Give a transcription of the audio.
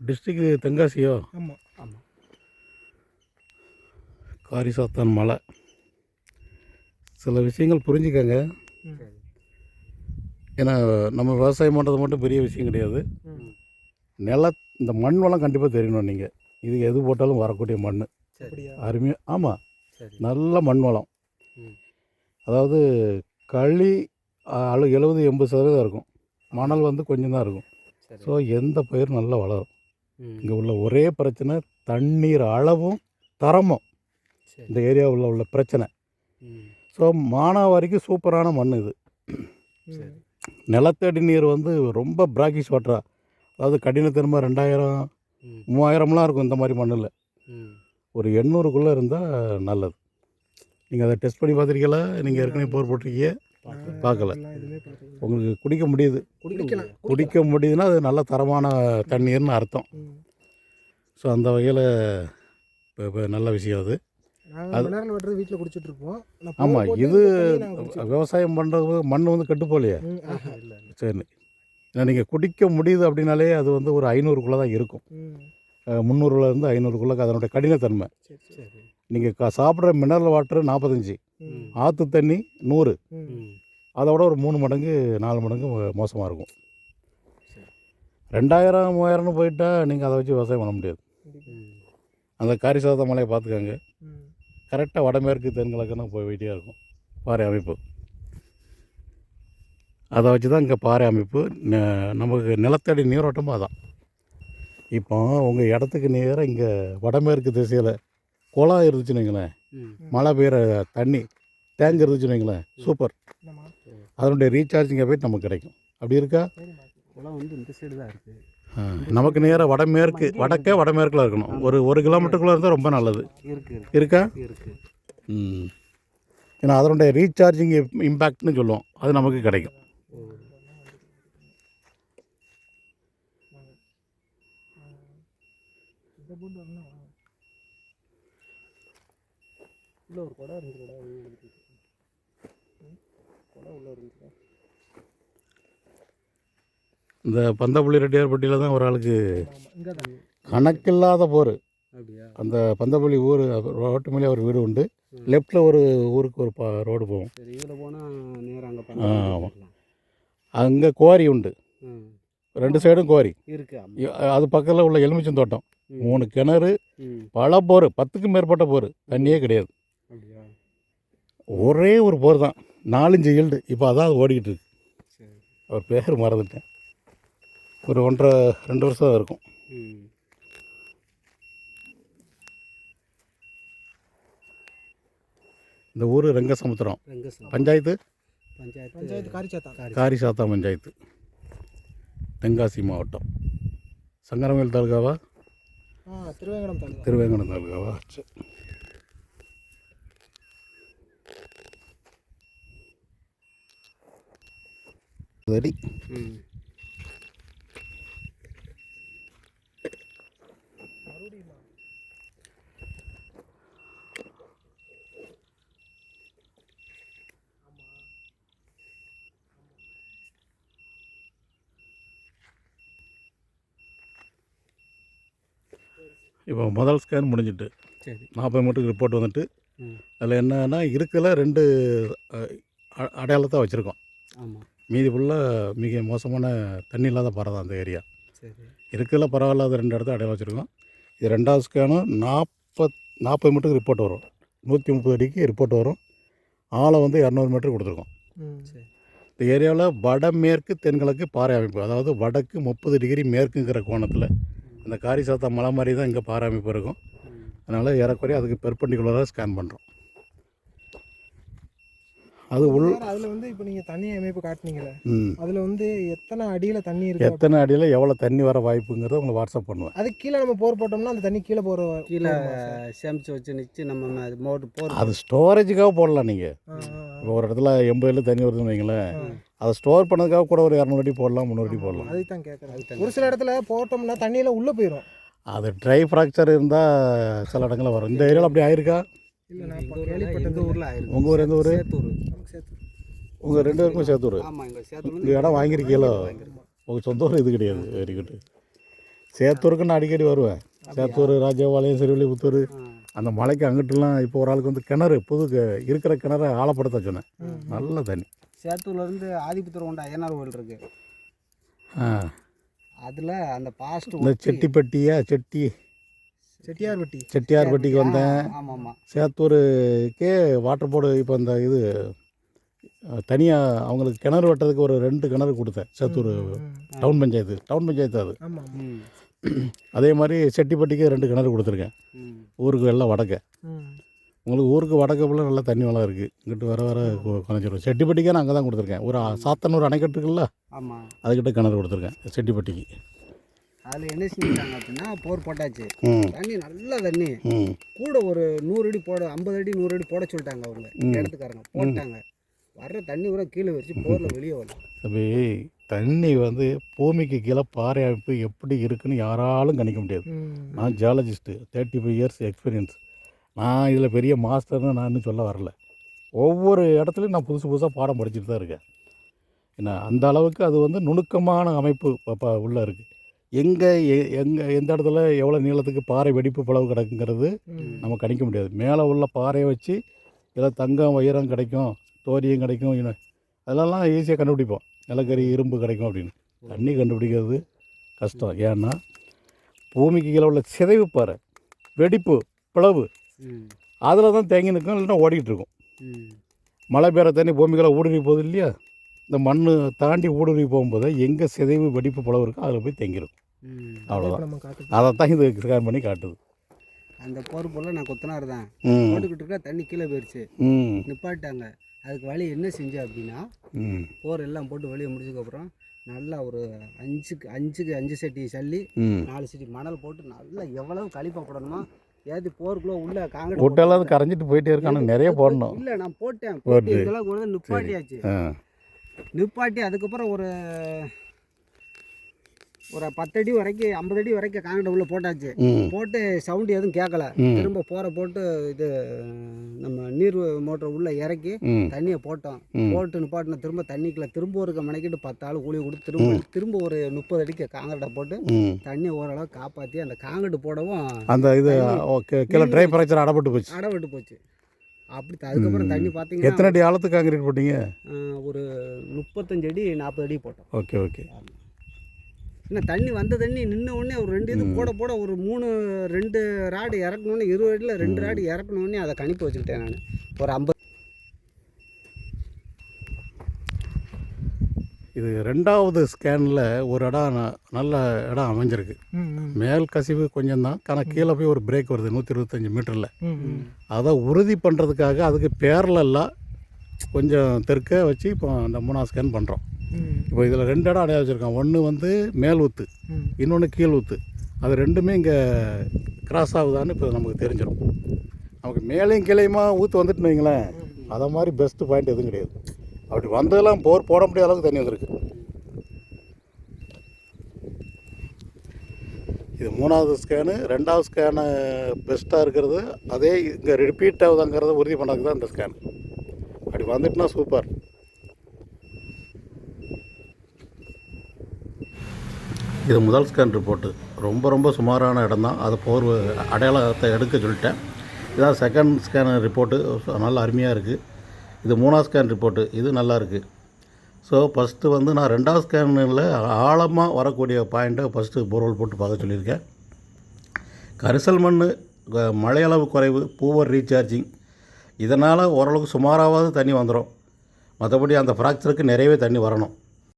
இது டிஸ்ட்ரிக்ட் தென்காசியோ ஆமாம் ஆமாம் காரிசாத்தான் மலை சில விஷயங்கள் புரிஞ்சுக்கங்க. ஏன்னா நம்ம விவசாயம் பண்ணுறது மட்டும் பெரிய விஷயம் கிடையாது. நில இந்த மண் வளம் கண்டிப்பாக தெரியணும் நீங்கள் இது எது போட்டாலும் வரக்கூடிய மண் அருமையாக ஆமாம் நல்ல மண் வளம். அதாவது களி அளவு எழுபது எண்பது சதவீதம் இருக்கும். மணல் வந்து கொஞ்சம் தான் இருக்கும் ஸோ எந்த பயிரும் நல்லா வளரும். இங்கே உள்ள ஒரே பிரச்சனை தண்ணீர் அளவும் தரமும். இந்த ஏரியாவில் உள்ள பிரச்சனை. ஸோ மானாவாரிக்கு சூப்பரான மண் இது. நிலத்தடி நீர் வந்து ரொம்ப பிராக்கிஷ் வாட்டரா அதாவது கடினத்தன்மை ரெண்டாயிரம். மூவாயிரம்லாம் இருக்கும் இந்த மாதிரி மண்ணில். ஒரு எண்ணூறுக்குள்ளே இருந்தால் நல்லது. நீங்கள் அதை டெஸ்ட் பண்ணி பார்த்துருக்கீங்களா? நீங்கள் ஏற்கனவே போர் போட்டிருக்கீங்க. பார்க்கல. உங்களுக்கு குடிக்க முடியுது. குடிக்கலாம். குடிக்க முடியுதுன்னா அது நல்ல தரமான தண்ணீர்னு அர்த்தம். ஸோ அந்த வகையில் இப்போ நல்ல விஷயம் அது. மினரல் வாட்டர் வீட்டில் குடிச்சிட்டு இருப்போம் ஆமாம் இது விவசாயம் பண்ணுறது மண் வந்து கெட்டு இல்லை சரி. ஏன்னா நீங்கள் குடிக்க முடியுது அப்படின்னாலே அது வந்து ஒரு ஐநூறுக்குள்ளே தான் இருக்கும். முந்நூறுலேருந்து ஐநூறுக்குள்ளே அதனுடைய கடினத்தன்மை. சரி சரி. சரி நீங்கள் க சாப்பிட்ற மினரல் வாட்டர் நாற்பத்தஞ்சு. ஆற்று தண்ணி நூறு. ம். அதோட ஒரு மூணு மடங்கு நாலு மடங்கு மோசமாக இருக்கும் ரெண்டாயிரம் மூவாயிரம்னு போயிட்டா நீங்கள் அதை வச்சு விவசாயம் பண்ண முடியாது. அந்த காரிசாத மலையை பார்த்துக்கோங்க. கரெக்டாக வடமேற்கு தென்கிழக்குன்னு போயிட்டே இருக்கும் பாறை அமைப்பு அதை வச்சு தான் இங்கே பாறை அமைப்பு நமக்கு நிலத்தடி நீரோட்டமும் அதான் இப்போ உங்கள் இடத்துக்கு நேராக இங்கே வடமேற்கு திசையில் குளம் இருந்துச்சுன்னு வைங்களேன். மழை பெய்கிற தண்ணி டேங்க் இருந்துச்சுன்னு வைங்களேன் சூப்பர்? அதனுடைய ரீசார்ஜிங் எஃபெக்ட் நமக்கு கிடைக்கும். அப்படி இருக்கா. குளம் வந்து இந்த சைடு தான் இருக்குது நமக்கு நேராக வடமேற்கு வடக்கே வடமேற்கில் இருக்கணும். ஒரு ஒரு கிலோமீட்டருக்குள்ளே இருந்தால் ரொம்ப நல்லது. இருக்கு ம். ஏன்னா அதனுடைய ரீசார்ஜிங் இம்பேக்ட்னு சொல்லுவோம். அது நமக்கு கிடைக்கும். உள்ள ஒரு குடம் இருந்துச்சுடா குடம் உள்ள இருந்துச்சு இந்த பந்தப்புள்ளி ரெட்டியார்பட்டியில் தான் ஒரு ஆளுக்கு. கணக்கில்லாத போர். அந்த பந்தப்பள்ளி ஊர் ரோட்டு மேலே ஒரு வீடு உண்டு. லெஃப்டில் ஒரு ஊருக்கு ஒரு பா ரோடு போகும். அங்கே குவாரி உண்டு. ரெண்டு சைடும் இ- அது பக்கத்தில் உள்ள எலுமிச்சம் தோட்டம். மூணு கிணறு பல போர். பத்துக்கும் மேற்பட்ட போர். தண்ணியே கிடையாது. ஒரே ஒரு போர் தான் நாலஞ்சு ஈல்டு. இப்போ அதான் அது ஓடிக்கிட்டு இருக்கு. அவர் பேர் மறந்துட்டேன். ஒரு ஒன்றரை ரெண்டு வருஷம் இருக்கும். இந்த ஊர் ரெங்கசமுத்திரம். ரெங்கசம் பஞ்சாயத்து? பஞ்சாயத்து காரிசாத்தா பஞ்சாயத்து. தென்காசி மாவட்டம். சங்கரமேல் தாலுகாவா? திருவேங்கடம் திருவேங்கடம் தாலுகாவா? சரி. சரி ம் மறுபடியுமா இப்போ முதல் ஸ்கேன் முடிஞ்சிட்டு சரி. நாற்பது மீட்டருக்கு ரிப்போர்ட் வந்துட்டு அதில் என்னன்னா இருக்கல ரெண்டு அடையாளத்தை வச்சுருக்கோம். ஆமாம் மீதி ஃபுல்லாக மிக மோசமான தண்ணி இல்லாத பாறை தான் அந்த ஏரியா. சரி. இருக்கல பரவாயில்லாத ரெண்டு இடத்த அடையாளம் வச்சுருக்கோம். இது ரெண்டாவது ஸ்கேனும் நாற்பத் நாற்பது மீட்டருக்கு ரிப்போர்ட் வரும். நூற்றி முப்பது அடிக்கு ரிப்போர்ட் வரும். ஆழம் வந்து இரநூறு மீட்டர் கொடுத்துருக்கோம். இந்த ஏரியாவில் வடமேற்கு தென்கிழக்கு பாறை அமைப்பு அதாவது வடக்கு முப்பது டிகிரி மேற்குங்கிற கோணத்தில் இந்த காரிசாத்தா மலை மாதிரி தான் இங்கே பாறை அமைப்பு இருக்கும். அதனால் ஏறக்குறைய அதுக்கு பெர்பெண்டிகுலராக ஸ்கேன் பண்ணுறோம் அது உள் அதுல வந்து இப்போ நீங்க தண்ணி அமைப்பு காட்டுனீங்கல்ல ம். அதுல வந்து எத்தனை அடியில தண்ணி இருக்கு? எத்தனை அடியில் எவ்வளோ தண்ணி வர வாய்ப்புங்கிறத உங்களுக்கு வாட்ஸ்அப் பண்ணுவேன். அது கீழே நம்ம போர் போட்டோம்னா அந்த தண்ணி கீழே போற கீழே? சேமிச்சு வச்சு நிச்சு நம்ம மோட்டு போர் அது ஸ்டோரேஜுக்காக போடலாம் நீங்கள். இப்போ ஒரு இடத்துல எண்பது அடி தண்ணி வருதுன்னு வைங்களேன். அதை ஸ்டோர் பண்ணதுக்காக கூட ஒரு இரநூறு அடி போடலாம் முந்நூறு அடி போடலாம். அதுதான் கேட்குறேன் ஒரு சில இடத்துல போட்டோம்னா தண்ணியில உள்ள போயிடும் அது ட்ரை ஃப்ராக்சர் இருந்தால் சில இடங்களில் வரும். இந்த ஏரியாவில் அப்படி ஆயிருக்கா? இல்ல நான் ஊர்ல எங்க கேள்விப்பட்டது ஊர்ல ஆயிருக்கு உங்கள் ஊர் எந்த ஊர்? சேத்தூர். உங்கள் ரெண்டு பேருக்கும் ஆமாம் சேத்தூர் இந்த இடம் வாங்கியிருக்கீங்களோ? உங்கள் சொந்த ஊர் இது கிடையாது வெரி குட் சேத்தூருக்கு நான் அடிக்கடி வருவேன். சேத்தூர் ராஜபாளையம் சிறுவில்லிபுத்தூர். அந்த மலைக்கு அங்கிட்டுலாம் இப்போ ஒரு ஆளுக்கு வந்து கிணறு புது இருக்கிற கிணறை ஆழப்படுத்த சொன்னேன். நல்ல தண்ணி. சேத்தூர்லேருந்து ஆதிபுத்தூர் கொண்ட ஐயனார் கோயில் இருக்கு. ஆ. அதில் அந்த பாஸ்ட் இந்த செட்டிப்பட்டியா செட்டி. செட்டியார்பட்டி. செட்டியார்பட்டிக்கு வந்தேன். ஆமாம் ஆமாம். சேத்தூருக்கே வாட்டர் போர்டு இப்போ இந்த இது தனியாக அவங்களுக்கு கிணறு வெட்டுறதுக்கு ஒரு ரெண்டு கிணறு கொடுத்தேன் சேத்தூர் டவுன் பஞ்சாயத்து டவுன் பஞ்சாயத்து அது. அதே மாதிரி செட்டிப்பட்டிக்கு ரெண்டு கிணறு கொடுத்துருக்கேன். ஊருக்கு எல்லாம் வடக்க. உங்களுக்கு ஊருக்கு வடக்க போல நல்லா தண்ணி வளம் இருக்குது இங்கிட்டு வர வர கு- குறைஞ்சிரும். செட்டிப்பட்டிக்கே நான் அங்கே தான் கொடுத்துருக்கேன். ஒரு சாத்தனூர் அணைக்கட்டு இருக்குல்ல ஆமாம் அதுக்கிட்ட கிணறு கொடுத்துருக்கேன். செட்டிப்பட்டிக்கு. அதில் என்ன செஞ்சுட்டாங்க அப்படின்னா போர் போட்டாச்சு. தண்ணி நல்ல தண்ணி. கூட ஒரு நூறு அடி போட ஐம்பது அடி நூறு அடி போட சொல்லிட்டாங்க அவங்க. இடத்துக்காரங்க. போட்டாங்க. வர்ற தண்ணி கூட கீழே வச்சு போரில் வெளியே வரும் தம்பி தண்ணி வந்து பூமிக்கு கீழே பாறை அமைப்பு எப்படி இருக்குன்னு யாராலும் கணிக்க முடியாது. நான் geologist thirty five years experience நான் இதில் பெரிய மாஸ்டர்னு நான் இன்னும் சொல்ல வரல. ஒவ்வொரு இடத்துலையும் நான் புதுசு புதுசாக பாடம் படிச்சுட்டு தான் இருக்கேன். என்ன அந்த அளவுக்கு அது வந்து நுணுக்கமான அமைப்பு இப்போ உள்ளே இருக்குது எங்கே எங்கே எந்த இடத்துல எவ்வளோ நீளத்துக்கு பாறை வெடிப்பு பிளவு கிடக்குங்கிறது நம்ம கணிக்க முடியாது. மேலே உள்ள பாறையை வச்சு இதில் தங்கம் வைரம் கிடைக்கும் தோரியம் கிடைக்கும் அதெல்லாம் ஈஸியாக கண்டுபிடிப்போம். நிலக்கரி இரும்பு கிடைக்கும் அப்படின்னு. தண்ணி கண்டுபிடிக்கிறது கஷ்டம். ஏன்னா பூமிக்கு கீழே உள்ள சிதைவு பாறை வெடிப்பு பிளவு அதில் தான் தேங்கி நிற்கும் இல்லைன்னா ஓடிக்கிட்டு இருக்கும். ம். மழை பெய்கிற தண்ணி பூமிக்குள்ள ஊடுருவி போகுது இல்லையா? இந்த மண் தாண்டி ஊடுருவி போகும்போது எங்கே சிதைவு வெடிப்பு பிளவு இருக்கோ அதில் போய் தேங்கிடும் ம். அவ்வளோதான் அதை தான் இது ஸ்கேன் பண்ணி காட்டுது. அந்த போர் போல் நான் கொத்தனார் தான். போட்டுக்கிட்டு இருக்க தண்ணி கீழே போயிடுச்சு ம். நிப்பாட்டாங்க. அதுக்கு வழி என்ன செஞ்சேன் அப்படின்னா ம். போர் எல்லாம் போட்டு வெளியே முடிச்சதுக்கப்புறம் நல்லா ஒரு அஞ்சுக்கு அஞ்சுக்கு அஞ்சு சட்டி சல்லி நாலு சட்டி மணல் போட்டு நல்லா எவ்வளவு கழிப்பா போடணுமோ ஏற்றி போருக்குள்ளே உள்ள காங்கிரீட் விட்டெல்லாம் கரைஞ்சிட்டு போயிட்டே இருக்கு ஆனால் நிறைய போடணும். இல்லை நான் போட்டேன். போட்டு. போட்டு இதெல்லாம் கொண்டு வந்து நிப்பாட்டியாச்சு. நிப்பாட்டி அதுக்கப்புறம் ஒரு ஒரு பத்தடி வரைக்கும் ஐம்பது அடி வரைக்கும் காங்கிரீட் உள்ள போட்டாச்சு. போட்டு சவுண்டு எதுவும் கேட்கல. திரும்ப போரை போட்டு இது நம்ம நீர் மோட்டர் உள்ள இறக்கி தண்ணியை போட்டோம். போட்டு நிப்பாட்டின திரும்ப தண்ணிக்குள்ள திரும்ப ஒரு மணிக்கிட்டு பத்து ஆள் கூலி கொடுத்து திரும்ப திரும்ப ஒரு முப்பது அடிக்கு காங்கிரீட்டை போட்டு ம். தண்ணி ஓரளவு காப்பாற்றி அந்த காங்கிரீட் போடவும் அந்த இது ட்ரை ப்ரெஷர் அடப்பட்டு போச்சு. அடை விட்டு போச்சு. அப்படி அதுக்கப்புறம் தண்ணி பார்த்தீங்கன்னா எத்தனை அடி ஆழத்துக்கு காங்கிரீட் போட்டீங்க? ஒரு முப்பத்தஞ்சு அடி நாற்பது அடி போட்டோம். Okay okay. என்ன தண்ணி வந்த தண்ணி நின்ன உடனே ஒரு ரெண்டு இது போட போட ஒரு மூணு ரெண்டு ராடு இறக்கணுன்னே இருபது அடியில் ரெண்டு ராடு இறக்கணுன்னே அதை கணிப்பு வச்சுக்கிட்டேன் நான். ஒரு ஐம்பது இது ரெண்டாவது ஸ்கேனில் ஒரு இடம் ந- நல்ல இடம் அமைஞ்சிருக்கு. மேல் கசிவு கொஞ்சம் தான் ஆனால் கீழே போய் ஒரு பிரேக் வருது நூற்றி இருபத்தஞ்சி மீட்டரில் அதை உறுதி பண்ணுறதுக்காக அதுக்கு பேரலெல்லாம் கொஞ்சம் தெற்க வச்சு இப்போ அந்த மூணாவது ஸ்கேன் பண்ணுறோம் இப்போ இதில் ரெண்டு இடம் அடையாளம் வச்சுருக்கோம் ஒன்று வந்து மேல் ஊத்து இன்னொன்று கீழ் ஊத்து அது ரெண்டுமே இங்கே கிராஸ் ஆகுதான்னு இப்போ நமக்கு தெரிஞ்சிடும். நமக்கு மேலேயும் கீழேயுமா ஊற்று வந்துட்டுன்னு வைங்களேன் அதை மாதிரி பெஸ்ட்டு பாயிண்ட் எதுவும் கிடையாது. அப்படி வந்ததெல்லாம் போர் போட முடியாத அளவுக்கு தண்ணி வந்திருக்கு. இது மூணாவது ஸ்கேனு ரெண்டாவது ஸ்கேனு பெஸ்ட்டாக இருக்கிறது. அதே இங்கே ரிப்பீட் ஆகுதாங்கிறத உறுதி பண்ணுறதுக்கு தான் இந்த ஸ்கேன் அப்படி வந்துட்டுனா சூப்பர் இது முதல் ஸ்கேன் ரிப்போர்ட்டு. ரொம்ப ரொம்ப சுமாரான இடம் தான் அதை போர் அடையாளத்தை எடுக்க சொல்லிட்டேன். இதான் செகண்ட் ஸ்கேன் ரிப்போர்ட்டு. நல்ல அருமையாக இருக்குது இது மூணாவது ஸ்கேன் ரிப்போர்ட்டு. இது நல்லா இருக்குது ஸோ ஃபஸ்ட்டு வந்து நான் ரெண்டாவது ஸ்கேனில் ஆழமாக வரக்கூடிய பாயிண்ட்டை ஃபஸ்ட்டு போர்வெல் போட்டு பார்க்க சொல்லியிருக்கேன். கரிசல் மண் மழையளவு குறைவு பூவர் ரீசார்ஜிங் இதனால் ஓரளவுக்கு சுமாராவது தண்ணி வந்துடும் மற்றபடி அந்த ஃப்ராக்சருக்கு நிறையவே தண்ணி வரணும்.